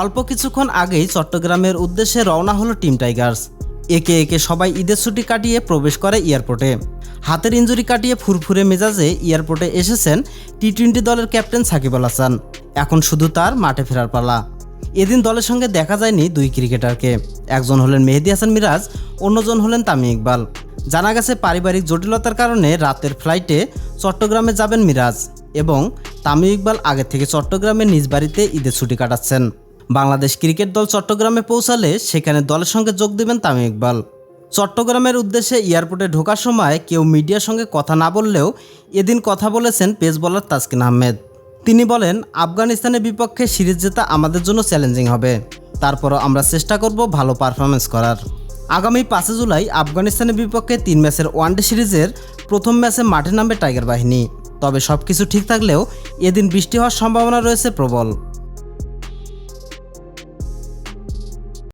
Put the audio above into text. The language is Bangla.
অল্প কিছুক্ষণ আগেই চট্টগ্রামের উদ্দেশ্যে রওনা হলো টিম টাইগার্স। একে একে সবাই ঈদের ছুটি কাটিয়ে প্রবেশ করে এয়ারপোর্টে। হাতের ইঞ্জুরি কাটিয়ে ফুরফুরে মেজাজে এয়ারপোর্টে এসেছেন টি টোয়েন্টি দলের ক্যাপ্টেন সাকিব আল হাসান। এখন শুধু তার মাঠে ফেরার পালা। এদিন দলের সঙ্গে দেখা যায়নি দুই ক্রিকেটারকে। একজন হলেন মেহেদি হাসান মিরাজ, অন্যজন হলেন তামি ইকবাল। জানা গেছে পারিবারিক জটিলতার কারণে রাতের ফ্লাইটে চট্টগ্রামে যাবেন মিরাজ এবং তামি ইকবাল আগে থেকে চট্টগ্রামের নিজ বাড়িতে ঈদের ছুটি কাটাচ্ছেন। বাংলাদেশ ক্রিকেট দল চট্টগ্রামে পৌঁছালে সেখানে দলের সঙ্গে যোগ দেবেন তামিম ইকবাল। চট্টগ্রামের উদ্দেশ্যে এয়ারপোর্টে ঢোকার সময় কেউ মিডিয়ার সঙ্গে কথা না বললেও এদিন কথা বলেছেন পেস বোলার তাসকিন আহমেদ। তিনি বলেন, আফগানিস্তানের বিপক্ষে সিরিজ জেতা আমাদের জন্য চ্যালেঞ্জিং হবে। তারপরও আমরা চেষ্টা করব ভালো পারফরমেন্স করার। আগামী পাঁচই জুলাই আফগানিস্তানের বিপক্ষে তিন ম্যাচের ওয়ানডে সিরিজের প্রথম ম্যাচে মাঠে নামবে টাইগার বাহিনী। তবে সব কিছু ঠিক থাকলেও এদিন বৃষ্টি হওয়ার সম্ভাবনা রয়েছে প্রবল।